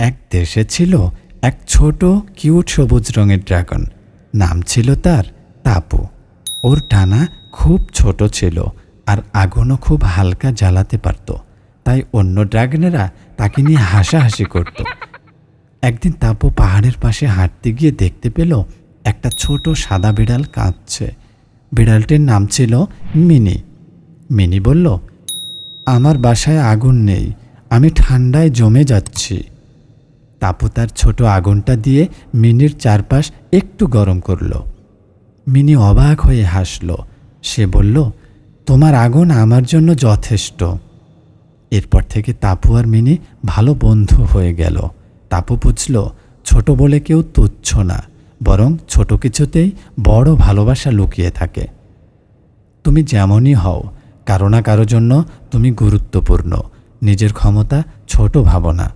এক দেশে ছিল এক ছোট, কিউট সবুজ রঙের ড্রাগন। নাম ছিল তার তাপু। ওর টানা খুব ছোট ছিল আর আগুনও খুব হালকা জ্বালাতে পারত। তাই অন্য ড্রাগনেরা তাকে নিয়ে হাসাহাসি করত। একদিন তাপু পাহাড়ের পাশে হাঁটতে গিয়ে দেখতে পেল একটা ছোট সাদা বিড়াল কাঁদছে। বিড়ালটির নাম ছিল মিনি। মিনি বলল, আমার বাসায় আগুন নেই। আমি ঠান্ডায় জমে যাচ্ছি। তাপু তার ছোট আগুনটা দিয়ে মিনির চারপাশ একটু গরম করল। মিনি অবাক হয়ে হাসল। সে বলল, তোমার আগুন আমার জন্য যথেষ্ট। এরপর থেকে তাপু আর মিনি ভালো বন্ধু হয়ে গেল। তাপু বুঝল, ছোট বলে কেউ তুচ্ছ না, বরং ছোট কিছুতেই বড় ভালোবাসা লুকিয়ে থাকে। তুমি যেমনই হও, কারও না কারও জন্য তুমি গুরুত্বপূর্ণ, নিজের ক্ষমতা ছোট ভাবনা।